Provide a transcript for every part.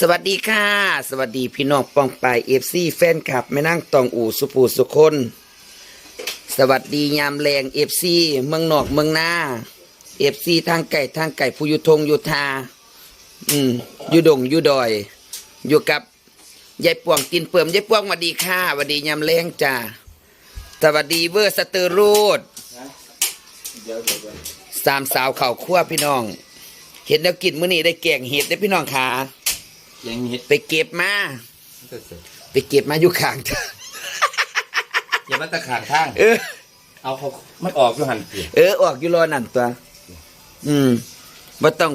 สวัสดีค่ะ สวัสดีพี่น้องปองปายเอฟซีแฟนคลับแม่นั่งตองอู่สุปูสุคน สวัสดียามแรงเอฟซีเมืองนอกเมืองนาเอฟซีทางไก่ทางไก่ผู้ยุทงยุทาอืมอยู่ดงอยู่ดอย อยู่กับยายป่วงกินเปิ่มยายป่วงสวัสดีค่ะสวัสดียามแรงจ้าสวัสดีเวอร์สเตอร์รูดสามสาวเข่าคั่วพี่น้อง เห็นแล้วกินมื้อนี้ได้แกงเห็ดได้พี่น้องขา ยังเห็ดไปเก็บมาไปเก็บมาอยู่ข้างทางอย่ามาตะขาดข้างเออ เอาเขามันออกอยู่หันเปียเออออกอยู่รอนั่นตัว อืมบ่ต้อง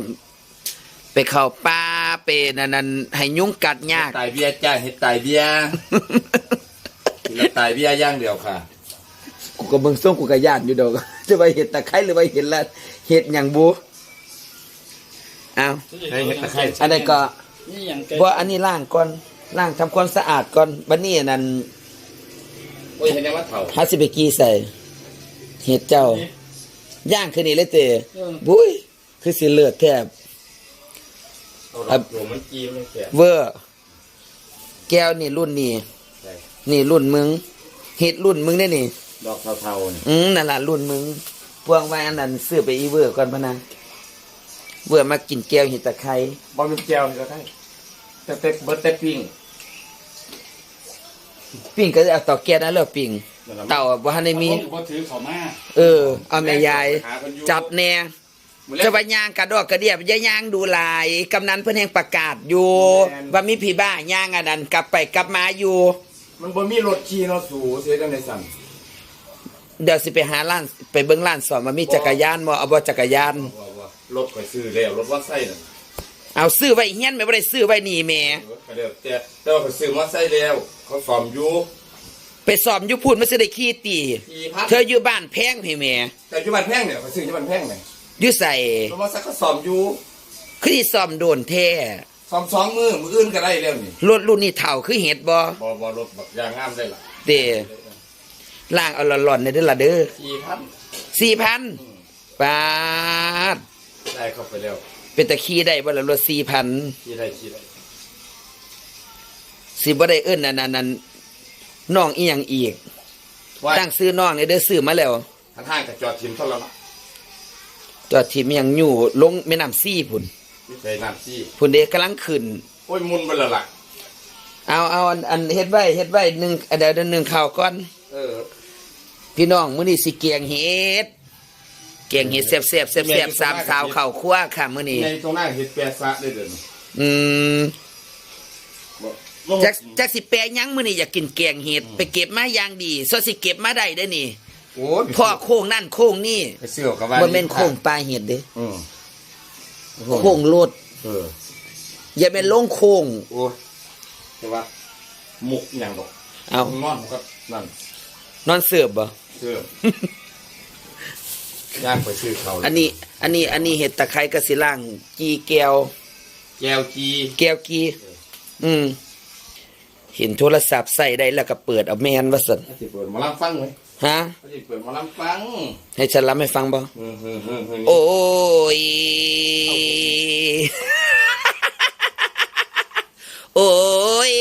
ไปเข้าป่าไปนั่นนั่นให้ยุงกัดยากตายเบี้ยจ้าเห็ดตายเบี้ยกินแล้วตายเบี้ยอย่างเดียวค่ะ กูก็เบิ่งส่งกูก็ย่านอยู่ดอกจะไปเห็ดตะไคร้หรือไปเห็ดละเห็ดหยังบูเอาให้เห็ดตะไคร้อันนี้ก็ นี่อย่างแกบ่อันนี้ล้างก่อนล้างทำความสะอาดก่อนบัดนี้นั่นโอ้ยเห็นยังว่าเถ่าหาสิไปกี้ใส่เห็ดเจ้า ย่างคืนนี้เลยเตะเออบุ้ยคือสิเลือดแทบ เอาดอกหลวงมันกีมันแก่เวอร์แก้วนี่รุ่นนี้ใช่นี่รุ่นมึงเห็ดรุ่นมึงได้นี่ ดอกเทาๆนี่อืมนั่นล่ะรุ่นมึงพวงไว้อันนั้นซื้อไปอีเวอร์ก่อนพะนะเวอร์มากินแก้วเห็ดตะไคร้บอลเป็นแก้วก็ได้ แต่เต็กเบิร์ตเต็กปิ้งปิ้งก็จะเอาเต่อแก๊สนั่นแหละปิ้งนั่นล่ะเต่าบ่ทันได้มีผมก็ถือเขามาเออ เอาแม่ยายหาคนอยู่จัดแน่มื้อแรกจะไปย่างกระดอกกระเดียบอย่าย่างดูหลายกำนันเพิ่นแห่งประกาศอยู่แม่นว่ามีผีบ้าย่างอันนั้นกลับไปกลับมาอยู่ มันบ่มีรถขี่เนาะสูเสียกันในสั่นเดี๋ยวสิไปหาร้านไปเบิ่งร้านสอนว่ามีจักรยานบ่เอาบ่จักรยานว่าว่ารถก็ซื้อแล้วรถว่าไส้น่ะ เอาซื้อไว้เฮียนไม่บ่ได้ซื้อไว้นี่แหม่เออก็เดี๋ยวแต่แต่ว่าเขาซื้อมาไส้แล้ว เขาซ่อมอยู่ไปสอบอยู่พูดมันสิได้ขี้ตีกี่พันเธออยู่บ้านแพงพี่แหม่แต่อยู่บ้านแพงเนี่ยเขาซื้ออยู่บ้านแพงเนี่ยอยู่ใส่เพราะว่าสักก็ซ่อมอยู่คือสิซ่อมโดนแท้ซ่อมสองมือมืออื่นก็ได้แล้วนี่รถรุ่นนี้เฒ่าคือเห็ดบ่บอบอรถแบบยางงามได้ล่ะเด้ล่างเอาหล่อนๆในเด้อล่ะเด้อสี่พัน4,000บาทได้เข้าไปแล้ว เป็นตะขี้ได้บ่ล่ะรถ4,000ขี่ได้ขี่ได้สิบ่ได้เอิ้นอันนั้นอันน้องอีหยังอีก ว่าตั้งซื้อน้องนี่เด้อซื้อมาแล้วทางห้างกับจอดทิมเท่านั้นละจอดทิมยังอยู่ลงแม่น้ำซี่พุ่นวิสัยน้ำซี่ พุ่นเด้กำลังขึ้น โอ้ยมุนไปและล่ะ เอาเอาอันอันเฮ็ดไว้เฮ็ดไว้หนึ่งอันเดี๋ยวหนึ่งข่าวก่อน เออ พี่น้องมื้อนี้สิเกียงเฮ็ด เกียงเฮ็ดแซ่บๆแซ่บๆแซ่บๆสามสาวข้าวคั่วค่ะมื้อนี้ในตรงหน้าเห็ดแปรซะได้เดินอืมบ่จักจักสิแปลหยังมื้อนี้อยากกินแกงเฮ็ดไปเก็บมาอย่างดีซอสิเก็บมาได้เด้อนี่โอ้ยพ่อโค้งนั่นโค้งนี่ไปซื้อกับว่าบ่แม่นโค้งปลาเฮ็ดเด้อืมโค้งรถเอออย่าแม่นลงโค้งโอ้ยแต่ว่ามุกอย่างดอกเอานอนก็นั่นนอนเสิร์ฟบ่เสื้อ ย่างไปซื้อเขาอันนี้ อันนี้ อันนี้เห็ดตะไคร้กระสิล่าง กีแก้ว แก้วจีแก้วกี อืม เห็นโทรศัพท์ใส่ได้แล้วก็เปิดเอาแมนว่าสันเขาสิเปิดหมาลำฟังไหมฮะเขาสิเปิดหมาลำฟัง ให้ฉันรับให้ฟังบ่เออเออเออเออโอ้ย โอ้ย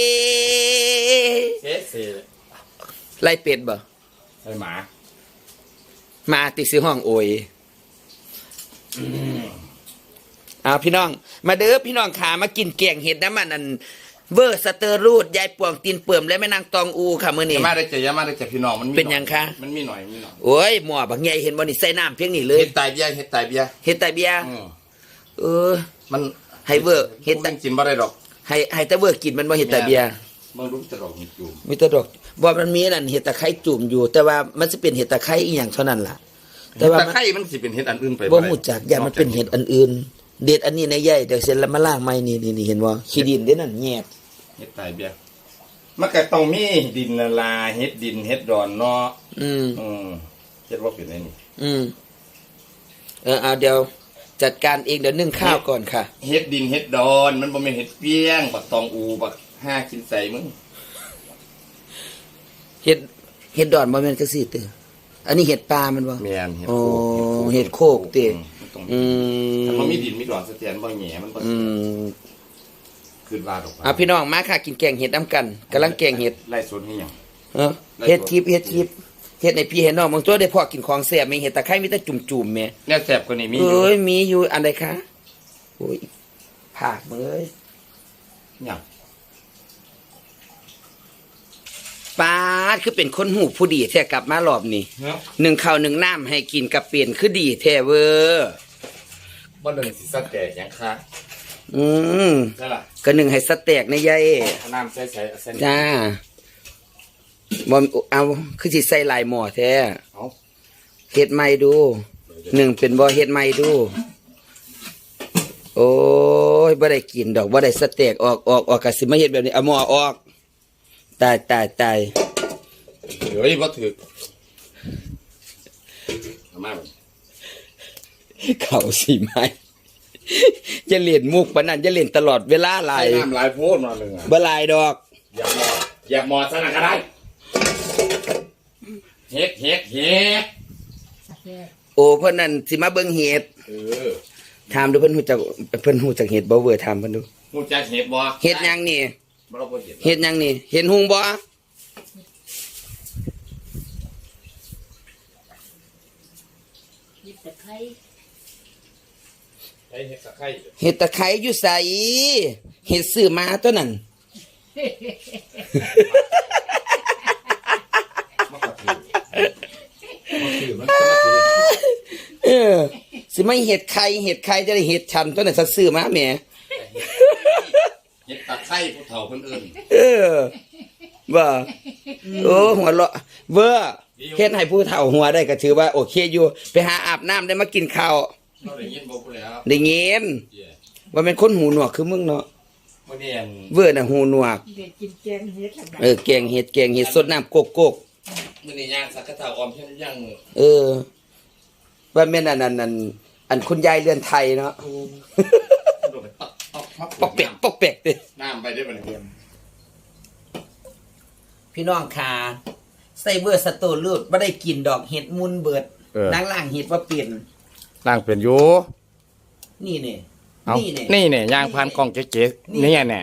เอ๊ะเสียไล่เป็ดบ่ไอ้หมา มาติดซื้อห้องโอยเอาพี่น้อง มาเด้อพี่น้องขามากินแกงเห็ดน้ำมันอันเวอร์สเตอร์รูดยายป่วงตีนเปิ่มและแม่นางตองอูค่ะมื้ออนี้ย่ามาได้เจออย่ามาได้เจอพี่น้องมันมีเป็นหยังคะมันมีหน่อยมีหน่อยโอ้ยหมอบักใหญ่เห็นบ่นี่ใส่น้ำเพียงนี่เลยเฮ็ดตายเบี้ยเฮ็ดตายเบี้ยเห็ดแต่เบียร์อืมเออ มันให้เวอร์เฮ็เฮ็ดดแต่กินบ่ได้ดอก ให้ให้แต่เวอร์กินมันบ่เห็ดแต่เบียร์ มันรู้จะดอกจุ่มมีแต่ดอกบ่มันมีนั่นเห็ดตะไคร้จุ่มอยู่ แต่ว่ามันสิเป็นเห็ดตะไคร้อีหยังเท่านั้นล่ะ แต่ว่าแต่มันไข่มันสิเป็นเฮ็ดอันอื่นไปบ่ฮู้จักอย่ามันเป็นเห็ดอันอื่น เด็ดอันนี้ในใหญ่เดี๋ยวเสร็จแล้วมาล้างใหม่นี่นี่นี่เห็นบ่ขี้ดินเด้นั่นแยกเฮ็ดตายเบี้ยมันก็ต้องมีดินละลาเฮ็ดดินเฮ็ดดอนเนาะอืมอืมเฮ็ดว่าเป็นไอ้นี่อืมเออเอาเดี๋ยวจัดการเองเดี๋ยวนึ่งข้าวก่อนค่ะ เฮ็ดดินเฮ็ดดอน มันบ่แม่นเฮ็ดเปี้ยงบักตองอูบัก ห้ากินใส่มึงเห็ดเห็ดดอนบ่แม่นจังซี่เตออันนี้เห็ดปลามันบ่แม่นเฮ็ดโอ้โคกเฮ็ดโคกติมันต้องอืมถ้ามันมีดินมีดอนเสถียรบ่แหง่มันบ่อืมคือว่าดอกอะพี่น้องมาค่ะกินแกงเห็ดน้ำกันกำลังแกงเห็ด ไล่สวนนี่หยัง เออเฮ็ดคลิปเฮ็ดคลิปเฮ็ดในพี่เฮ็ดน้องบางตัวได้พอกินของแซ่บมีเห็ดตะไคร้มีแต่จุ่มๆแม่แน่แซ่บกว่านี้มีอยู่เอ้ยมีอยู่อันใดคะโอ้ยผากมึงเอ้ยหยัง ปาดคือเป็นคนหูผู้ดีแท้กลับมารอบนี้เนาะหนึ่งข้าวหนึ่งน้ำให้กินกับเปลี่ยนคือดีแท้เวอร์บ่นึงสิสะแตกหยังคะอืมใช่ล่ะก็หนึ่งให้สแต็กในะยายเอาน้ำใส่ใส่เอาเส้นจ้าบอมเอาคือสิใส่หลายหม้อแท้เอาเฮ็ดใหม่ดูหนึ่งเป็นบ่เฮ็ดใหม่ดู โอ้ยบ่ได้กินดอกบ่ได้สเต็กออกออกออกก็สิมาเฮ็ดแบบนี้เอาหม้อออก ตายตายตายเดี๋ยวอีบ่ถือเอามาบ่เขาสิไม้จะเล่นมุกปานนั้นจะเล่นตลอดเวลาหลาใส่ยน้ำหลายโพดมาหนึงอะบ่หลายดอก อย่าหมออย่าหมอซะนะก็ได้เฮ็ดเฮ็ดเฮ็ดโอ้เพิ่นนั่นสิมาเบิ่งเห็ดเออถามดูเพิ่นฮู้จักเพิ่นฮู้จักเห็ดบ่เว้ยถามเพิ่นดูฮู้จักเฮ็ดบ่เห็ดหยังนี่บ่ เราบ่เฮ็ดเห็ดหยังนี่ เห็นหุงบ่ยิบตะไคร้ไอ้เฮ็ดตะไคร้เห็ดตะไคร้อยู่ไสเห็ดซื้อมาตัวนั้น มันก็ถือมันถือมันก็มาถือเออสิไม่เห็ดไข่เห็ดไข่จะได้เห็ดชันตัวนั้นซื้อมาแหม่ เฮ็ดตะไคร้ผู้เฒ่าเพิ่นเอิ้นเออว่าโอ้หัวเราะเวอร์เฮ็ดให้ผู้เฒ่าหัวได้ก็ถือว่าโอเคอยู่ ไปหาอาบน้ำได้มากินข้าวเราได้ยินบ่พูดแล้วได้เงินเย้ว่าเป็นคนหูหนวกคือมึงเนาะมื้อนี้อันเวอร์น่ะหูหนวกเด็กกินแกงเฮ็ดทางเออแกงเห็ดแกงเห็ดสดน้ำโกกโกกมื้อนี้ย่างสักกะเฒ่าออมเพิ่นย่างเออว่าแม่นอันนั้นอันอันคุณยายเรือนไทยเนาะ ปอกเปียกปอกเปียกติน้ำไปได้บ่เนี่ยพี่น้องค่ะใส่เบอร์สโตรูดบ่ได้กินดอกเห็ดมุนเบิดเออ นางล่างเห็ดว่าเปลี่ยนล้างเป็นอยู่นี่เนี่ยเอานี่เนี่ย นี่เนี่ยย่างพันกล่องเก๋ๆนี่แน่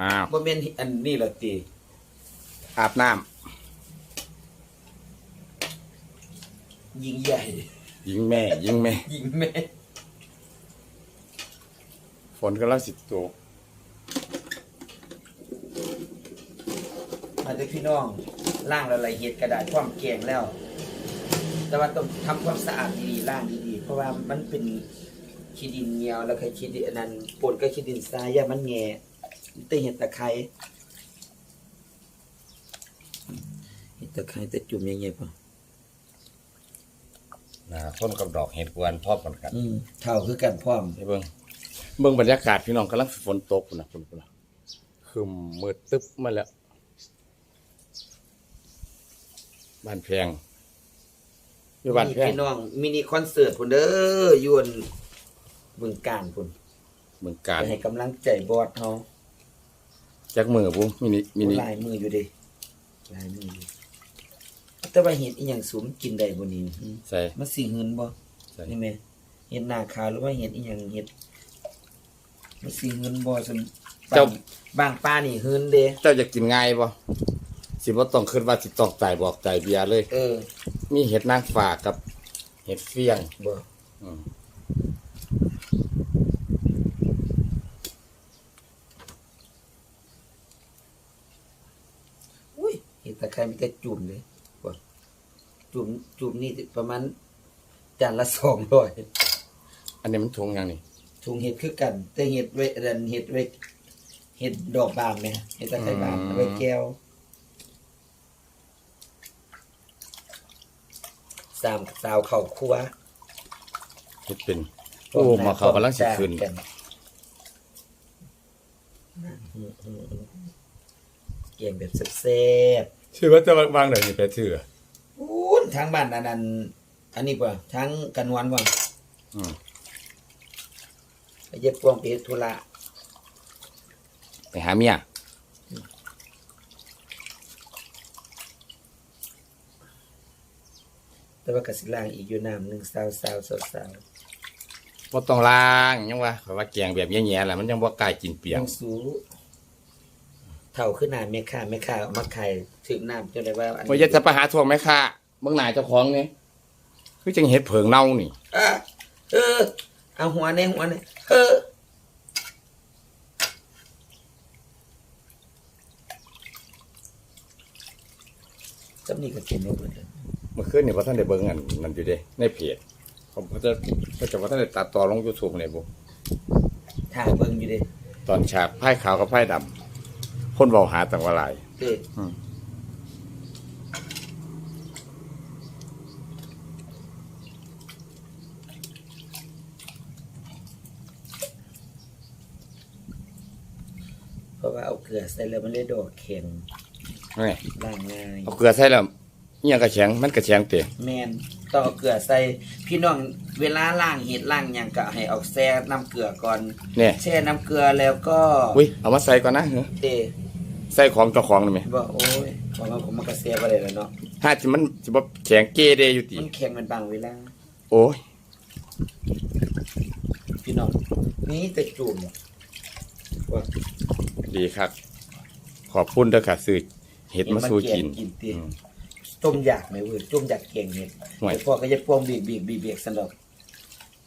อ้าวบ่แม่นอันนี้ละติอาบน้ำยิงใหญ่ยิงแม่ยิงแม่ ยิงแม่ ฝนกำลังสิตกมาเด้อพี่น้องล่างละลายเห็ดกระดาษความแกงแล้ว แต่ว่าต้องทำความสะอาดดีๆล่างดีๆ เพราะว่ามันเป็นขี้ดินเหนียวแล้วก็ขี้ดินอันนั้นปนก็ขี้ดินทรายอย่ามันแง่แต่เห็ดตะไคร้เห็ดตะไคร้แต่จุ่มยังไงป่ะนะคนกับดอกเห็ดกวนพร้อมกันกันอืมเท่าคือกันพร้อม ให้เบิ่ง เบิ่งบรรยากาศพี่น้องกำลังฝนตกพุ่นนะพุ่นพุ่นนะคือมืดตึ๊บมาแล้ว บ้านแพงอยู่บ้านแพงพี่น้องมินิคอนเสิร์ตพุ่นเด้อยวนบึงการพุ่นเมืองการไปให้กำลังใจบอสเฮาจักมือบุมินิมินิลายมืออยู่เดิลายมืออยู่แต่ว่าเห็ดอีหยังสูงกินได้บ่นี่อืมใส่มันสิหืนบ่ใส่นี่แม่เห็ดหน้าขาวหรือว่าเห็ดอีหยังเห็ด มันสิหืนบ่ซั่นบางบางป้านี่หืนเด้เจ้าจะกินง่ายบ่สิบ่ต้องคิดว่าสิต้องตายบอกตายเบียร์เลย เออมีเห็ดนางฟ้ากับ เห็ดเฟียง บ่อืม อุ้ยเห็ดตะไคร้มีแต่จุ่มเลยบ่จุ่มจุ่มนี่ประมาณจานละ200อันนี้มันทงยังนี่ ถุงเห็ดคือกัน แต่เห็ดไว้ดันเห็ดไว้เห็ดดอกบานไหมเห็ดตะไคร้บานเอาไว้แก้วสามสาวเข่าครัวเห็ดเป็น โอ้หมาเขากำลังสิขึ้น กันเกียงแบบแซ่บชื่อว่าจะวางไหนนี่ไปชื่อๆอู้นทางบ้านอันนั้นอันนี้ป่ะทางกันวันป่ะอืมไป เย็บปวงไปเฮ็ดธุระไปหาเมียแต่ว่ากสิล่างอีกอยู่น้ำหนึ่งสาวสาวสาวสาวบ่ต้องล้างยังว่าเพราะว่าแกงแบบแย่ๆล่ะมันยังบ่กล้ากินเปียกต้องสูเท่าขึ้นหน้าแม่ค้าแม่ค้าเอามาขายถึงน้ำจนได้ว่าอันว่าจะจะไปหาทวงไหมค่ะเบิ่งหน้าเจ้าของนี่คือจังเห็ดเผิงเน่านี่อะเออ เอาหัวในหัวในเออจำนี่ก็กินได้เบิดเลยเมื่อคืนนี่พอท่านได้เบิ่งอันนั่นอยู่เด้ในเพจผมก็จะก็จะว่าท่านได้ตัดต่อลง YouTube นี่บ่ถ่ายเบิ่งอยู่เดิตอนฉากไพ่ขาวกับไพ่ดำคนเว้าหาต่างว่าหลายเด้ อืม เพราะว่าเอาเก ลือใส่แล้วมันเลยดอกแข็งนี่ล้างง่ายเอาเกลือใส่แล้วอิหยังกระแข็งมันกระแข็งเตะแมนต้องเอาเกลือใส่พี่น้องเวลาล้างเห็ดล้างหยังก็ให้เอาแช่น้ำเกลือก่อนเนี่ยแช่น้ำเกลือแล้วก็อุ้ยเอามาใส่ก่อนนะเฮ้ยเตใส่ของเจ้าของนี่ไหมว่าโอ้ยของเราผมมันก็แช่บ่ได้แล้วเนาะถ้าจิมันสิบ่แข็งเกเดอยู่ติมันแข็งมันบางเวลาโอ้ยพี่น้องนี่แต่จุ่มว่าดีครับ ขอบคุณเด้อค่ะซื้อเห็ดมาสู้กินกินติอืมต้มอยากไหมเว้ยต้มอยากเก่งเห็ดห่วยเดี๋ยวพ่อก็จะพวงบีบบีบบีบบีบสันดอก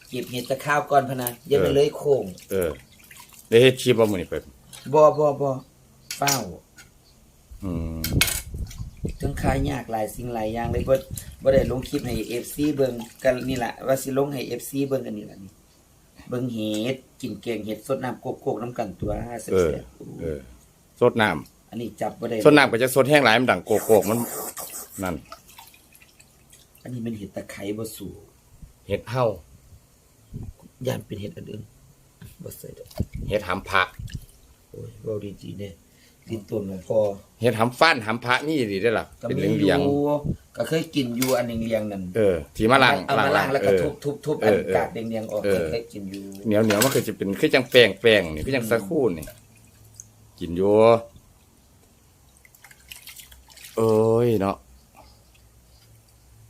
เก็บเห็ดตะข้าวก่อนพะนะอย่าไปเออเลยโค้งเออได้เฮ็ดชีพบ่มื้อนี้เพิ่นบ่บ่บ่เฝ้าอืมถึงขายยากหลายสิ่งหลายอย่างเลยบ่บ่ได้ลงคลิปให้ FC เบิ่งกันนี่ล่ะว่าสิลงให้ FC เบิ่งกันนี่ล่ะนี่เบิ่งเห็ดกินแกงเห็ดสดน้ำโกกๆน้ำกันตัวแซ่เออบเออสดน้ำๆ อันนี้จับบ่ได้สดน้ำก็จะสดแห้งหลายมันดังโกโกกมันนั่นอันนี้มันเห็ดตะไคร้บ่สูเห็ดเฮาย่านเป็นเห็ดอันอื่นบ่ใส่ดอกเห็ดหำผักโอ้ยเว้าดีจีเด้ลิ้นต้นหลวงพ่อเห็ดหำฟ้านหำพระนี่ดีได้อล่ะก็เป็นมีเหลืองอเหลียง ยู่ก็เคยกินอยู่อันเลียงๆนั่นเออที่มาล้างเอามาล้างแล้วก็เออ ทุบทุบทุบเออันอเออกาดเลียงๆออกเออ เคยกินอยู่เหนียวเหนียวมันคือจะเป็นคือจังแป้งแป้งนี่คือจังสักครู่นี่กินอยู่ เอ้ยเนาะ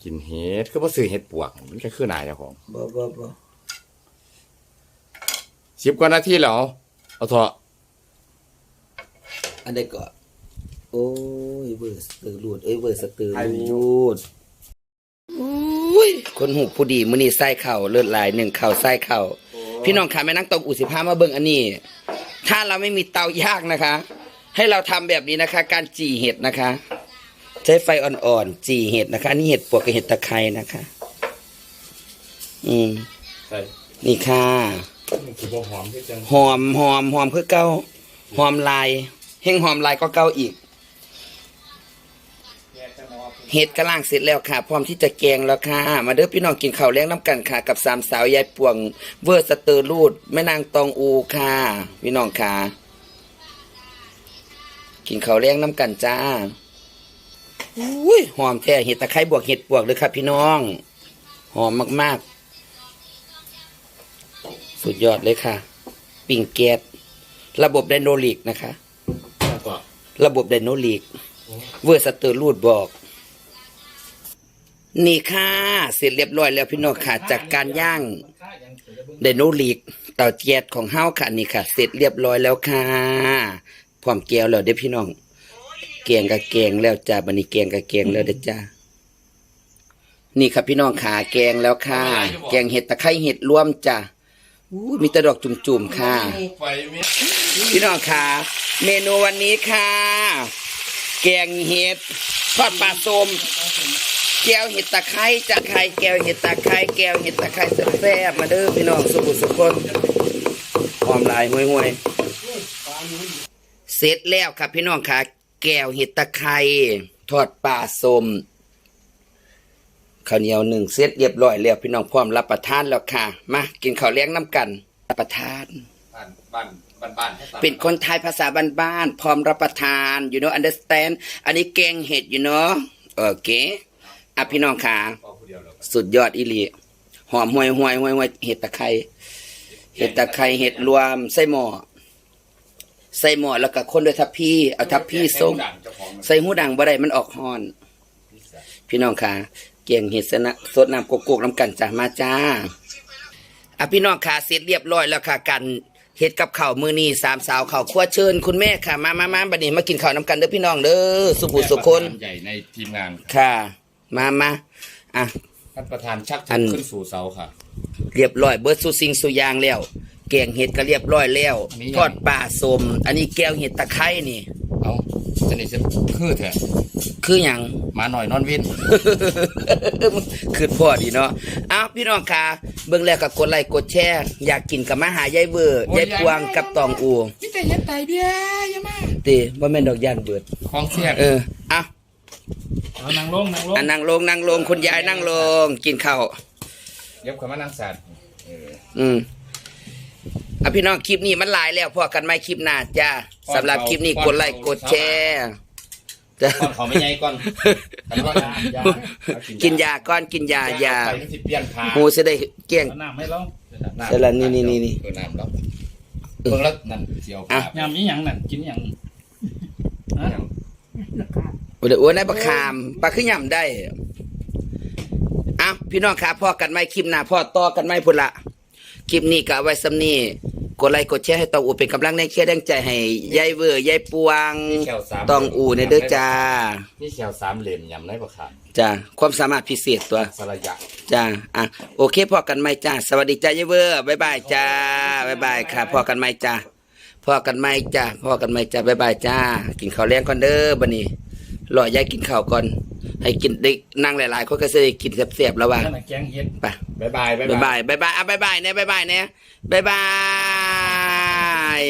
กินเห็ดคือบ่ซื้อเห็ดปวก มันก็คือหนายเจ้าของบ่บ่บ่สิบกว่านาทีแล้วเอาเถอะอันใดก็โอ้ยเวอร์สเตอร์ลูดเอ้ยเวอร์สเตอร์ลูดอุ้ยคนหูผู้ดีมื้อนี้ใส่ข้าวเลือดลายหนึ่งข้าวใส่ข้าวพี่น้องค่ะแม่นั่งตรงอุสิพามาเบิ่งอันนี้ ถ้าเราไม่มีเตาย่างนะคะ ให้เราทำแบบนี้นะคะ การจี่เห็ดนะคะ ใช้ไฟอ่อนๆจี่เห็ดนะคะ อันนี่เห็ดปวกกับเห็ดตะไคร้นะคะ อืมใช่นี่ค่ะมันคือบ่หอมคือจังหอมหอมหอมคือเก้าหอมลายเฮงหอมลายก็เก้าอีก เห็ดกระล่างเสร็จแล้วค่ะ พร้อมที่จะแกงแล้วค่ะ มาเด้อพี่น้องกินข้าวเลี้ยงน้ำกันค่ะ กับสามสาวยายป่วง เวอร์สเตอร์รูดแม่นางตองอูค่ะ พี่น้องค่ะ กินข้าวเลี้ยงน้ำกันจ้า อุ้ยหอมแท้เห็ดตะไคร้บวกเห็ดปวกเลยครับ พี่น้อง หอมมากๆ สุดยอดเลยค่ะ ปิ่งแก๊สระบบไดโนลิกนะคะก็ระบบไดโนลิก เวอร์สเตอร์รูดบอก นี่ค่ะ เสร็จเรียบร้อยแล้วพี่น้องค่ะ จากการย่างไดโนลิกเตาแก๊สของเฮาค่ะนี่ค่ะ เสร็จเรียบร้อยแล้วค่ะพร้อมแก้วแล้วเด้อพี่น้อง แกงกับแกงแล้วจ้าบันนี้แกงกับแกงแล้วเด้อจ้านี่ครับพี่น้องขาแกงแล้วค่ะ แกงเห็ดตะไคร้เห็ดรวมจ้าอู้มีแตะดอกจุ่มๆค่ะ พี่น้องค่ะ เมนูวันนี้ค่ะ แกงเห็ดทอดปลาส้มแก้วเห็ดตะไคร้จะไข่แก้วเห็ดตะไคร้แก้วเห็ดตะไคร้แซ่บมาเด้อพี่น้องสุขุสุขคนหอมลายห่วยห่วยๆเสร็จแล้วครับพี่น้องค่ะ แก้วเห็ดตะไคร้ทอดปลาส้มข้าวเหนียวหนึ่งเสร็จเรียบร้อยแล้วพี่น้องพร้อมรับประทานแล้วค่ะ มากินข้าวเลี้ยงน้ำกันรับประทาน บ้านบ้านบ้านบ้านให้ตามเป็นคนไทยภาษาบ้านๆพร้อมรับประทาน you know understand อันนี้แกงเห็ด you know โอเคอะพี่น้องค่ะพอผู้เดียวแล้วสุดยอดอีหลีหอมห่วยห่วยห่วยห่วยเห็ดตะไคร้เห็ดตะไคร้เห็ดรวมใส่หม้อ ใส่หม้อแล้วก็คนด้วยทัพพี่เอาทัพพี่ส่งเจ้าของมันใส่หูดังบ่ได้มันออกฮอน พี่น้องค่ะ เกียงเห็ดสนะสดน้ำโกโก้น้ำกันจ้ามาจ้าอะพี่น้องค่ะเสร็จเรียบร้อยแล้วค่ะกันเฮ็ดกับข้าวมื้อนี้สามสาวข้าวครัวเชิญคุณแม่ค่ะ มามามาบัดนี้มากินข้าวน้ำกันเด้อพี่น้องเด้อสุขุสุคนใหญ่ในทีมงานค่ะ มามาอะท่านประธานชักอัธงนขึ้นสู่เสาค่ะ เรียบร้อยเบิดสุสิ่งสุอยางแล้ว แกงเห็ดก็เรียบร้อยแล้วมีหยังทอดปลาสม อันนี้แก้วเห็ดตะไคร้นี่ เอาอันนี้จะคือแท้คือหยังหมาหน่อยนอนวิน คือพ่อดีเนาะอ้าวพี่น้องค่ะ เบิ่งแล้วก็กดไลค์กดแชร์อยากกินกับมาหายายเบอร์โอ้ย ยายพวงกับตองอูพี่แต่ยัดไตเบี้ยยามาติบ่แม่นดอกย่านเบิด ของเสียบเอออะเอานางลงนางลงอะนั่งลงนั่งลงคุณยายนั่งลงกินข้าวเดี๋ยวขอยมานั่งสัตว์เอออืม อะพี่น้องคลิปนี้มันหลายแล้วพอกันไหมคลิปหน้าจ้าสำหรับคลิปนี้กดไลค์กดแชร์จ้ะ ก่อนขอไม่ใหญ่ก่อนอันนี้ว่ายากินยาก้อนกินยาอยาไปมันสิเปลี่ยนทางหมูจะได้เกลี้ยงเอาน้ำให้ลงน้ำเสร็จแล้วนี่นี่นี่นี่ เออน้ำแล้วเบิ่งแล้วนั่นเสียวอะภาพยำนี้หยังนั่นกินหยังฮะโอ้เดี๋ยวอ้วนได้ปลาคามปลาขึ้นย่ำได้อ้าวพี่น้องครับพ่อกันไหมคลิปหน้าพ่อต่อกันไหมพุ่นละ คลิปนี้ก็เอาไว้สำนี้กดไลค์กดแชร์ให้ตองอูเป็นกำลังในเครียดแรงใจให้ยายเวอร์ยายปวงมีแขวสามตองอูในเด้อจ้านี่แขวสามเหลี่ยมยำได้ปะครับจ้าความสามารถพิเศษตัวสระยะจ้าอะโอเคพอกันไหมจ้าสวัสดีจ้ายายเวอร์บ๊ายบายจ้าบ๊ายบายค่ะพอกันไหมจ้าพอกันไหมจ้าพอกันไหมจ้าบ๊ายบายจ้า กินข้าวแรงก่อนเด้อบัดนี้รอยายกินข้าวก่อน ให้กินได้นั่งหลายๆคนก็จะได้กินแซ่บๆแล้วว่ะนั่นน่ะแกงเห็ดไปบ๊ายบายบ๊ายบายบ๊ายบายอะบ๊ายบายเนี่ยบ๊ายบายเนี่ยบ๊ายบาย